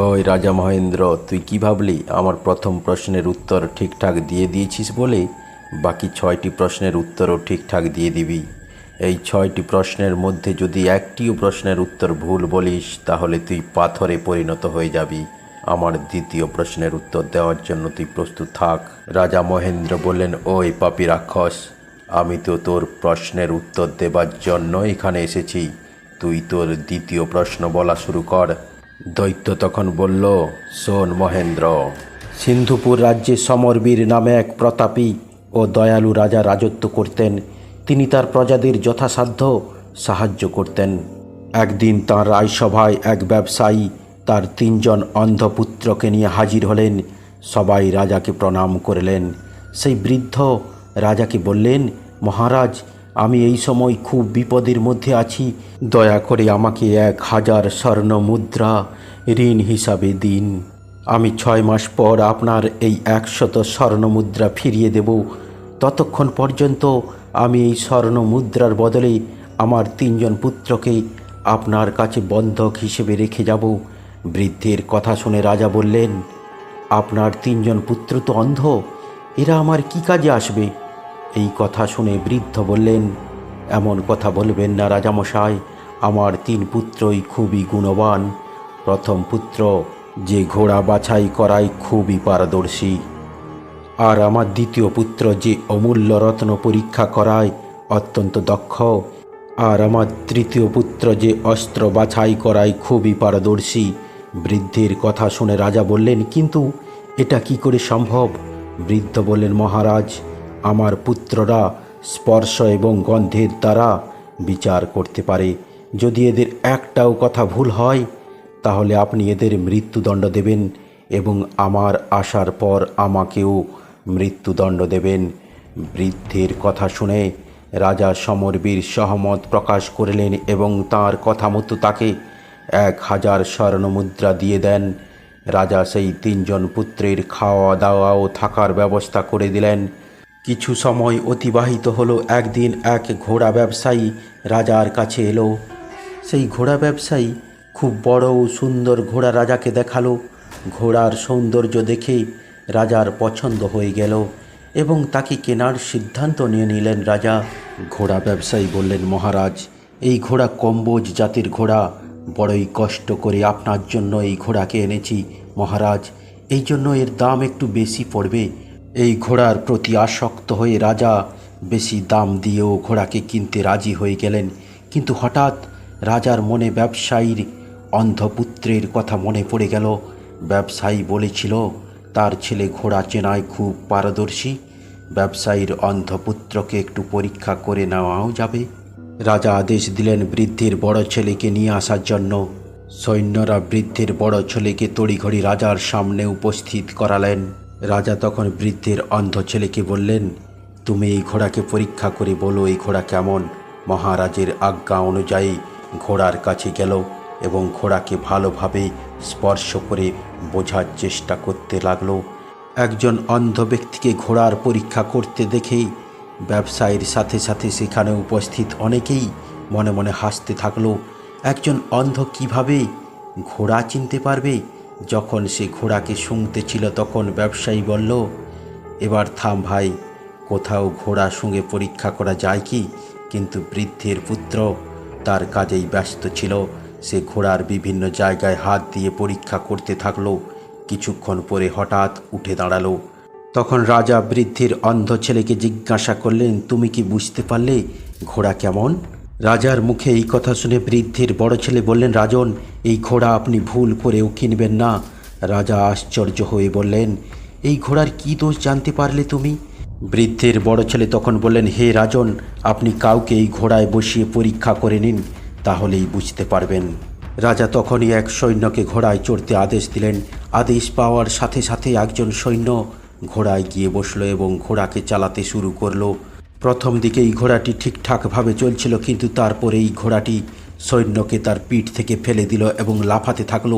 ওই রাজা মহেন্দ্র, তুই কি ভাবলি? আমার প্রথম প্রশ্নের উত্তর ঠিকঠাক দিয়ে দিয়েছিস বলে? বাকি ছয়টি প্রশ্নের উত্তরও ঠিকঠাক দিয়ে দিবি। এই ছয়টি প্রশ্নের মধ্যে যদি একটিও প্রশ্নের উত্তর ভুল বলিস, তাহলে তুই পাথরে পরিণত হয়ে যাবি। আমার দ্বিতীয় প্রশ্নের উত্তর দেওয়ার জন্য তুই প্রস্তুত থাক। রাজা মহেন্দ্র বললেন, ওই পাপি রাক্ষস, আমি তো তোর প্রশ্নের উত্তর দেবার জন্য এখানে এসেছি। তুই তোর দ্বিতীয় প্রশ্ন বলা শুরু কর। দৈত্য তখন বলল, শোন মহেন্দ্র, সিন্ধুপুর রাজ্যে সমরবীর নামে এক প্রতাপী ও দয়ালু রাজা রাজত্ব করতেন। তিনি তার প্রজাদের যথাসাধ্য সাহায্য করতেন। একদিন তাঁর রায়সভায় এক ব্যবসায়ী তার তিনজন অন্ধপুত্রকে নিয়ে হাজির হলেন। সবাই রাজাকে প্রণাম করলেন। সেই বৃদ্ধ রাজাকে বললেন, মহারাজ আমি এই সময় খুব বিপদের মধ্যে আছি। দয়া করে আমাকে এক হাজার স্বর্ণ মুদ্রা ঋণ হিসাবে দিন। আমি ছয় মাস পর আপনার এই একশত স্বর্ণ মুদ্রা ফিরিয়ে দেব। ততক্ষণ পর্যন্ত আমি এই স্বর্ণ মুদ্রার বদলে আমার তিনজন পুত্রকে আপনার কাছে বন্ধক হিসেবে রেখে যাব। বৃদ্ধের কথা শুনে রাজা বললেন, আপনার তিনজন পুত্র তো অন্ধ। এরা আমার কি কাজে আসবে? এই কথা শুনে বৃদ্ধ বললেন, এমন কথা বলবেন না রাজামশাই, আমার তিন পুত্রই খুবই গুণবান। প্রথম পুত্র যে ঘোড়া বাছাই করায় খুবই পারদর্শী। আর আমার দ্বিতীয় পুত্র যে অমূল্য রত্ন পরীক্ষা করায় অত্যন্ত দক্ষ। আর আমার তৃতীয় পুত্র যে অস্ত্র বাছাই করায় খুবই পারদর্শী। বৃদ্ধের কথা শুনে রাজা বললেন, কিন্তু এটা কি করে সম্ভব? বৃদ্ধ বললেন, মহারাজ আমার পুত্ররা স্পর্শ এবং গন্ধের দ্বারা বিচার করতে পারে। যদি এদের একটাও কথা ভুল হয়, তাহলে আপনি এদের মৃত্যুদণ্ড দেবেন এবং আমার আসার পর আমাকেও মৃত্যুদণ্ড দেবেন। বৃদ্ধের কথা শুনে রাজা সমরবীর সহমত প্রকাশ করলেন এবং তার কথা মতো তাকে এক হাজার স্বর্ণ মুদ্রা দিয়ে দেন। রাজা সেই তিনজন পুত্রের খাওয়া দাওয়া ও থাকার ব্যবস্থা করে দিলেন। কিছু সময় অতিবাহিত হলো। একদিন এক ঘোড়া ব্যবসায়ী রাজার কাছে এলো। সেই ঘোড়া ব্যবসায়ী খুব বড় ও সুন্দর ঘোড়া রাজাকে দেখাল। ঘোড়ার সৌন্দর্য দেখে রাজার পছন্দ হয়ে গেল এবং তাকে কেনার সিদ্ধান্ত নিয়ে নিলেন রাজা। ঘোড়া ব্যবসায়ী বললেন, মহারাজ, এই ঘোড়া কম্বোজ জাতির ঘোড়া। বড়ই কষ্ট করে আপনার জন্য এই ঘোড়াকে এনেছি। মহারাজ, এই জন্য এর দাম একটু বেশি পড়বে। এই ঘোড়ার প্রতি আসক্ত হয়ে রাজা বেশি দাম দিয়েও ঘোড়াকে কিনতে রাজি হয়ে গেলেন। কিন্তু হঠাৎ রাজার মনে ব্যবসায়ীর অন্ধপুত্রের কথা মনে পড়ে গেল। ব্যবসায়ী বলেছিল, তার ছেলে ঘোড়া চেনায় খুব পারদর্শী। ব্যবসায়ীর অন্ধপুত্রকে একটু পরীক্ষা করে নেওয়াও যাবে। রাজা আদেশ দিলেন বৃদ্ধের বড় ছেলেকে নিয়ে আসার জন্য। সৈন্যরা বৃদ্ধের বড় ছেলেকে তড়িঘড়ি রাজার সামনে উপস্থিত করালেন। রাজা তখন বৃদ্ধের অন্ধ ছেলেকে বললেন, তুমি এই ঘোড়াকে পরীক্ষা করে বলো, এই ঘোড়া কেমন? মহারাজের আজ্ঞা অনুযায়ী ঘোড়ার কাছে গেল এবং ঘোড়াকে ভালোভাবে স্পর্শ করে বোঝার চেষ্টা করতে লাগল। একজন অন্ধ ব্যক্তিকে ঘোড়ার পরীক্ষা করতে দেখেই ব্যবসায়ীর সাথে সাথে সেখানে উপস্থিত অনেকেই মনে মনে হাসতে থাকল, একজন অন্ধ কীভাবে ঘোড়া চিনতে পারবে? যখন সে ঘোড়াকে শুনতে ছিল তখন ব্যবসায়ী বলল, এবার থাম ভাই, কোথাও ঘোড়া সঙ্গে পরীক্ষা করা যায় কি? কিন্তু বৃদ্ধের পুত্র তার কাজেই ব্যস্ত ছিল। সে ঘোড়ার বিভিন্ন জায়গায় হাত দিয়ে পরীক্ষা করতে থাকল। কিছুক্ষণ পরে হঠাৎ উঠে দাঁড়াল। তখন রাজা বৃদ্ধির অন্ধ ছেলেকে জিজ্ঞাসা করলেন, তুমি কি বুঝতে পারলে ঘোড়া কেমন? রাজার মুখে এই কথা শুনে বৃদ্ধের বড় ছেলে বললেন, রাজন, এই ঘোড়া আপনি ভুল করেও কিনবেন না। রাজা আশ্চর্য হয়ে বললেন, এই ঘোড়ার কি দোষ জানতে পারলে তুমি? বৃদ্ধের বড় ছেলে তখন বললেন, হে রাজন, আপনি কাউকে এই ঘোড়ায় বসিয়ে পরীক্ষা করে নিন, তাহলেই বুঝতে পারবেন। রাজা তখনই এক সৈন্যকে ঘোড়ায় চড়তে আদেশ দিলেন। আদেশ পাওয়ার সাথে সাথে একজন সৈন্য ঘোড়ায় গিয়ে বসল এবং ঘোড়াকে চালাতে শুরু করল। প্রথম দিকে এই ঘোড়াটি ঠিকঠাকভাবে চলছিল, কিন্তু তারপরে এই ঘোড়াটি সৈন্যকে তার পিঠ থেকে ফেলে দিল এবং লাফাতে থাকল।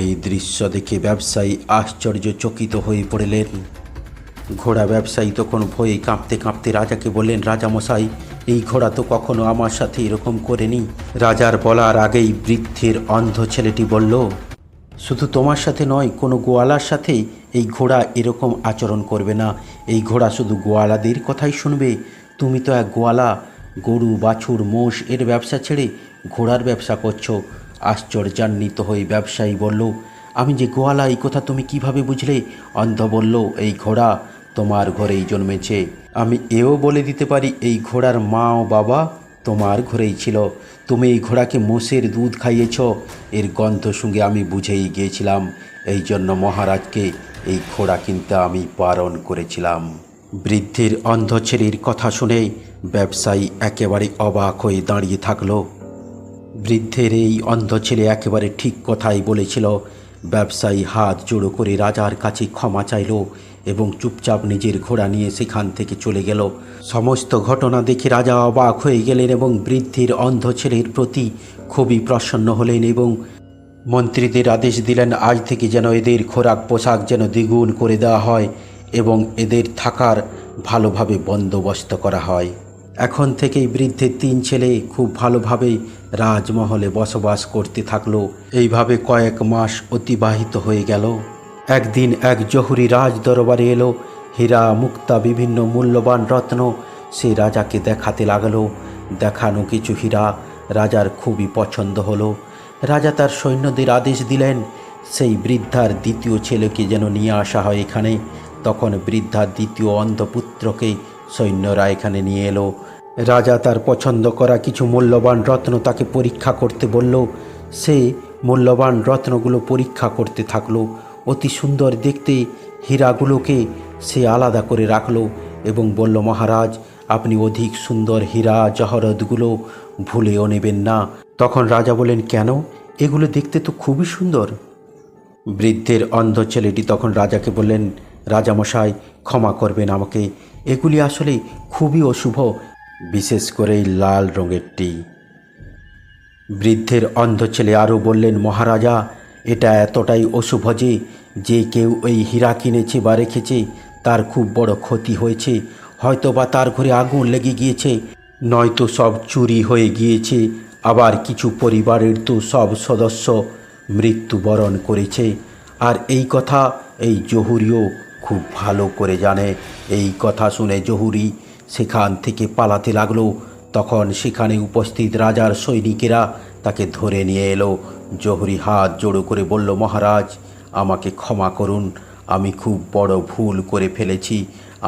এই দৃশ্য দেখে ব্যবসায়ী আশ্চর্যচকিত হয়ে পড়লেন। ঘোড়া ব্যবসায়ী তখন ভয়ে কাঁপতে কাঁপতে রাজাকে বললেন রাজামশাই এই ঘোড়া তো কখনো আমার সাথে এরকম করেনি। রাজার বলার আগেই বৃদ্ধের অন্ধ ছেলেটি বলল শুধু তোমার সাথে নয়, কোনো গোয়ালার সাথে এই ঘোড়া এরকম আচরণ করবে না। এই ঘোড়া শুধু গোয়ালাদের কথাই শুনবে। তুমি তো এক গোয়ালা, গরু, বাছুর, মোষ, এর ব্যবসা ছেড়ে ঘোড়ার ব্যবসা করছ। আশ্চর্যান্বিত হয়ে ব্যবসায়ী বলল, আমি যে গোয়ালা, এই কথা তুমি কীভাবে বুঝলে? অন্ধ বলল, এই ঘোড়া তোমার ঘরেই জন্মেছে। আমি এও বলে দিতে পারি, এই ঘোড়ার মা ও বাবা তোমার ঘরেই ছিল। তুমি এই ঘোড়াকে মোষের দুধ খাইয়েছ? এর গন্ধ সঙ্গে আমি বুঝেই গিয়েছিলাম, এই জন্য মহারাজকে এই ঘোড়া কিনতে আমি বারণ করেছিলাম। বৃদ্ধের অন্ধ ছেলের কথা শুনে ব্যবসায়ী একেবারে অবাক হয়ে দাঁড়িয়ে থাকল। বৃদ্ধের এই অন্ধ ছেলে একেবারে ঠিক কথাই বলেছিল ব্যবসায়ী হাত জোড়ো করে রাজার কাছে ক্ষমা চাইল এবং চুপচাপ নিজের ঘোড়া নিয়ে সেখান থেকে চলে গেল। সমস্ত ঘটনা দেখে রাজা অবাক হয়ে গেলেন এবং বৃদ্ধির অন্ধ ছেলের প্রতি খুবই প্রসন্ন হলেন এবং মন্ত্রীদের আদেশ দিলেন, আজ থেকে যেন এদের খোরাক পোশাক যেন দ্বিগুণ করে দেওয়া হয় এবং এদের থাকার ভালোভাবে বন্দোবস্ত করা হয়। এখন থেকেই বৃদ্ধের তিন ছেলে খুব ভালোভাবে রাজমহলে বসবাস করতে থাকল। এইভাবে কয়েক মাস অতিবাহিত হয়ে গেল। একদিন এক জহুরি রাজ দরবারে এলো। হীরা, মুক্তা বিভিন্ন মূল্যবান রত্ন সে রাজাকে দেখাতে লাগল। দেখানো কিছু হীরা রাজার খুবই পছন্দ হলো। রাজা তার সৈন্যদের আদেশ দিলেন, সেই বৃদ্ধার দ্বিতীয় ছেলেকে যেন নিয়ে আসা হয় এখানে। তখন বৃদ্ধার দ্বিতীয় অন্ধপুত্রকে সৈন্যরা এখানে নিয়ে এলো। রাজা তার পছন্দ করা কিছু মূল্যবান রত্ন তাকে পরীক্ষা করতে বলল। সে মূল্যবান রত্নগুলো পরীক্ষা করতে থাকল। অতি সুন্দর দেখতে হীরাগুলোকে সে আলাদা করে রাখল এবং বলল, মহারাজ, আপনি অধিক সুন্দর হীরা জহরতগুলো ভুলেও নেবেন না। তখন রাজা বলেন কেন? এগুলো দেখতে তো খুবই সুন্দর। বৃদ্ধের অন্ধ ছেলেটি তখন রাজাকে বললেন, রাজামশাই, ক্ষমা করবেন আমাকে। এগুলি আসলে খুবই অশুভ, বিশেষ করে এই লাল রঙেরটি বৃদ্ধের অন্ধ ছেলে আরও বললেন, মহারাজা, এটা এতটাই অশুভ যে যে কেউ এই হীরা কিনেছে বা রেখেছে, তার খুব বড় ক্ষতি হয়েছে। হয়তো বা তার ঘরে আগুন লেগে গিয়েছে, নয়তো সব চুরি হয়ে গিয়েছে, আবার কিছু পরিবারের তো সব সদস্য মৃত্যুবরণ করেছে। আর এই কথা এই জহুরিও খুব ভালো করে জানে। এই কথা শুনে জহুরি সেখান থেকে পালাতে লাগল। তখন সেখানে উপস্থিত রাজার সৈনিকেরা তাকে ধরে নিয়ে এলো। জহুরি হাত জোড়ো করে বলল, মহারাজ, আমাকে ক্ষমা করুন। আমি খুব বড় ভুল করে ফেলেছি।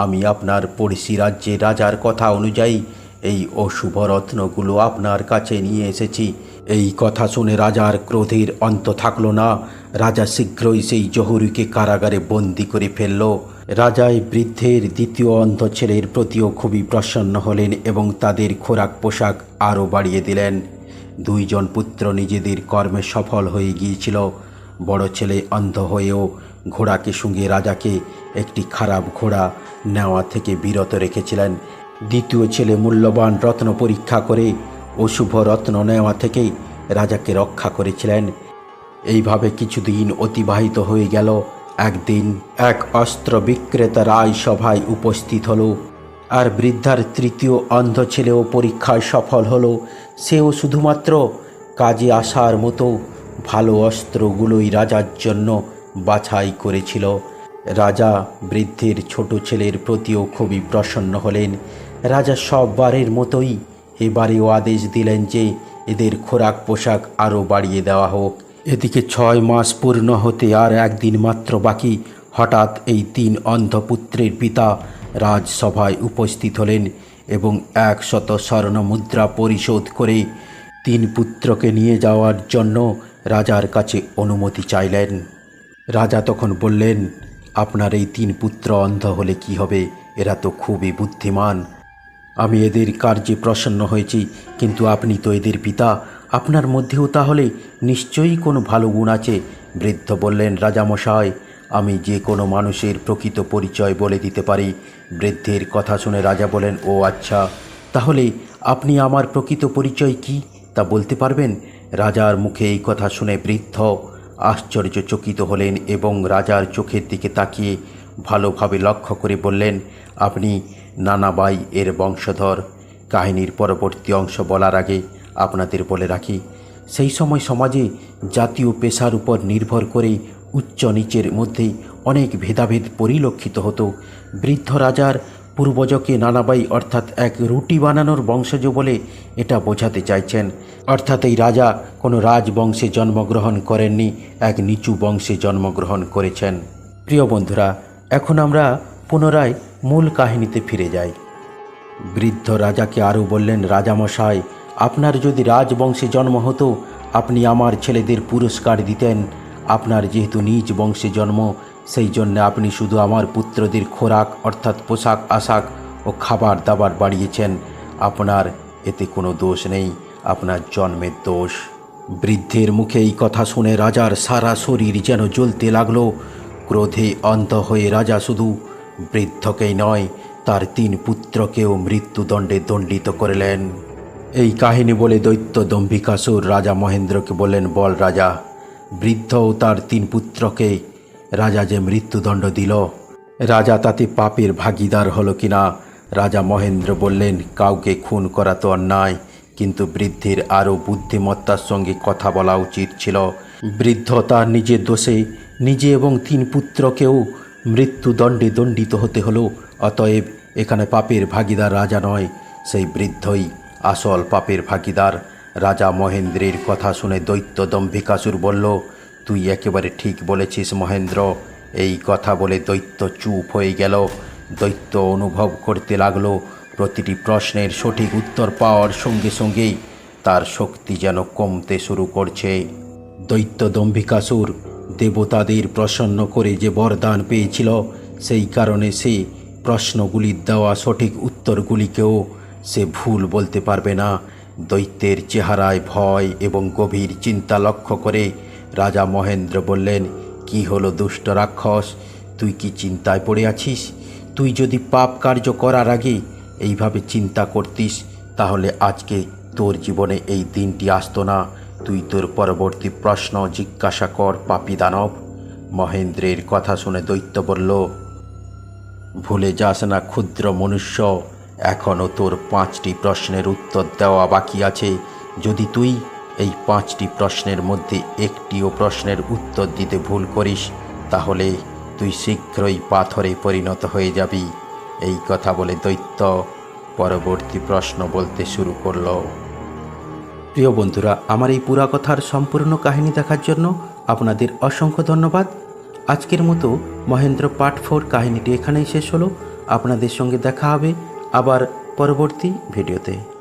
আমি আপনার পড়শি রাজ্যে রাজার কথা অনুযায়ী এই অশুভ রত্নগুলো আপনার কাছে নিয়ে এসেছি। এই কথা শুনে রাজার ক্রোধের অন্ত থাকল না। রাজা শীঘ্রই সেই জহুরিকে কারাগারে বন্দি করে ফেলল। রাজায় বৃদ্ধের দ্বিতীয় অন্ধ ছেলের প্রতিও খুবই প্রসন্ন হলেন এবং তাদের খোরাক পোশাক আরও বাড়িয়ে দিলেন। দুইজন পুত্র নিজেদের কর্মে সফল হয়ে গিয়েছিল। বড় ছেলে অন্ধ হয়েও ঘোড়াকে সঙ্গে রাজাকে একটি খারাপ ঘোড়া নেওয়া থেকে বিরত রেখেছিলেন। দ্বিতীয় ছেলে মূল্যবান রত্ন পরীক্ষা করে অশুভ রত্ন নেওয়া থেকে রাজাকে রক্ষা করেছিলেন। এইভাবে কিছুদিন অতিবাহিত হয়ে গেল। একদিন এক অস্ত্র বিক্রেতা রায় সভায় উপস্থিত হলো। আর বৃদ্ধার তৃতীয় অন্ধ ছেলেও পরীক্ষায় সফল হলো। সেও শুধুমাত্র কাজে আসার মতো ভালো অস্ত্রগুলোই রাজার জন্য বাছাই করেছিল। রাজা বৃদ্ধের ছোট ছেলের প্রতিও খুবই প্রসন্ন হলেন। রাজা সববারের মতোই এবারেও আদেশ দিলেন যে এদের খোরাক পোশাক আরও বাড়িয়ে দেওয়া হোক। এদিকে ছয় মাস পূর্ণ হতে আর একদিন মাত্র বাকি। হঠাৎ এই তিন অন্ধপুত্রের পিতা রাজসভায় উপস্থিত হলেন এবং একশত স্বর্ণ মুদ্রা পরিশোধ করে তিন পুত্রকে নিয়ে যাওয়ার জন্য রাজার কাছে অনুমতি চাইলেন। রাজা তখন বললেন, আপনার এই তিন পুত্র অন্ধ হলে কি হবে? এরা তো খুবই বুদ্ধিমান। আমি এদের কার্যে প্রসন্ন হয়েছি, কিন্তু আপনি তো এদের পিতা। আপনার মধ্যেও তাহলে নিশ্চয়ই কোনো ভালো গুণ আছে? বৃদ্ধ বললেন রাজামশাই আমি যে কোনো মানুষের প্রকৃত পরিচয় বলে দিতে পারি। বৃদ্ধের কথা শুনে রাজা বলেন, ও আচ্ছা তাহলে আপনি আমার প্রকৃত পরিচয় কি তা বলতে পারবেন? রাজার মুখে এই কথা শুনে বৃদ্ধ আশ্চর্যচকিত হলেন এবং রাজার চোখের দিকে তাকিয়ে ভালোভাবে লক্ষ্য করে বললেন, আপনি নানাবাই এর বংশধর। কাহিনীর পরবর্তী অংশ বলার আগে আপনাদের বলে রাখি, সেই সময় সমাজে জাতীয় পেশার উপর নির্ভর করে উচ্চ নিচের মধ্যে অনেক ভেদাভেদ পরিলক্ষিত হতো। বৃদ্ধ রাজার পূর্বজকে নানাবাই অর্থাৎ এক রুটি বানানোর বংশজ বলে এটা বোঝাতে চাইছেন। অর্থাৎ এই রাজা কোনো রাজবংশে জন্মগ্রহণ করেননি, এক নিচু বংশে জন্মগ্রহণ করেছেন। প্রিয় বন্ধুরা, এখন আমরা পুনরায় মূল কাহিনীতে ফিরে যাই। বৃদ্ধ রাজাকে আরও বললেন, রাজামশাই আপনার যদি রাজবংশে জন্ম হতো, আপনি আমার ছেলেদের পুরস্কার দিতেন। আপনার যেহেতু নিজ বংশে জন্ম, সেই জন্য আপনি শুধু আমার পুত্রদের খোরাক, অর্থাৎ পোশাক, আশাক ও খাবার দাবার বাড়িয়েছেন। আপনার এতে কোনো দোষ নেই, আপনার জন্মের দোষ। বৃদ্ধের মুখে এই কথা শুনে রাজার সারা শরীর যেন জ্বলতে লাগল। ক্রোধে অন্ত হয়ে রাজা শুধু বৃদ্ধকেই নয়, তার তিন পুত্রকেও মৃত্যুদণ্ডে দণ্ডিত করলেন। এই কাহিনী বলে দৈত্য দম্ভিকাসুর রাজা মহেন্দ্রকে বললেন, বল রাজা, বৃদ্ধ ও তার তিন পুত্রকে রাজা যে মৃত্যুদণ্ড দিল, রাজা তাতে পাপের ভাগিদার হলো কিনা? রাজা মহেন্দ্র বললেন, কাউকে খুন করা তো অন্যায়, কিন্তু বৃদ্ধের আরও বুদ্ধিমত্তার সঙ্গে কথা বলা উচিত ছিল। বৃদ্ধ তার নিজের দোষে নিজে এবং তিন পুত্রকেও মৃত্যুদণ্ডে দণ্ডিত হতে হলো, অতএব এখানে পাপের ভাগিদার রাজা নয়, সেই বৃদ্ধই আসল পাপের ভাগিদার রাজা মহেন্দ্রের কথা শুনে দৈত্য দম্ভিকাসুর বলল, তুই একেবারে ঠিক বলেছিস মহেন্দ্র। এই কথা বলে দৈত্য চুপ হয়ে গেল। দৈত্য অনুভব করতে লাগল, প্রতিটি প্রশ্নের সঠিক উত্তর পাওয়ার সঙ্গে সঙ্গেই তার শক্তি যেন কমতে শুরু করছে। দৈত্য দম্ভিকাসুর দেবতাদের প্রসন্ন করে যে বরদান পেয়েছিল, সেই কারণে সে প্রশ্নগুলির দেওয়া সঠিক উত্তরগুলিকেও সে ভুল বলতে পারবে না। দৈত্যের চেহারায় ভয় এবং গভীর চিন্তা লক্ষ্য করে রাজা মহেন্দ্র বললেন, কি হলো দুষ্ট রাক্ষস? তুই কি চিন্তায় পড়ে আছিস? তুই যদি পাপ কার্য করার আগে এইভাবে চিন্তা করতিস, তাহলে আজকে তোর জীবনে এই দিনটি আসতো না। তুই তোর পরবর্তী প্রশ্ন জিজ্ঞাসা কর, পাপি দানব। মহেন্দ্রের কথা শুনে দৈত্য বলল, ভুলে যাস না, ক্ষুদ্র মনুষ্য। এখনও তোর পাঁচটি প্রশ্নের উত্তর দেওয়া বাকি আছে। যদি তুই এই পাঁচটি প্রশ্নের মধ্যে একটিও প্রশ্নের উত্তর দিতে ভুল করিস, তাহলে তুই শীঘ্রই পাথরে পরিণত হয়ে যাবি। এই কথা বলে দৈত্য পরবর্তী প্রশ্ন বলতে শুরু করল। প্রিয় বন্ধুরা, আমার এই পুরা কথার সম্পূর্ণ কাহিনী দেখার জন্য আপনাদের অসংখ্য ধন্যবাদ। আজকের মতো মহেন্দ্র পার্ট ফোর কাহিনীটি এখানেই শেষ হলো। আপনাদের সঙ্গে দেখা হবে আবার পরবর্তী ভিডিওতে।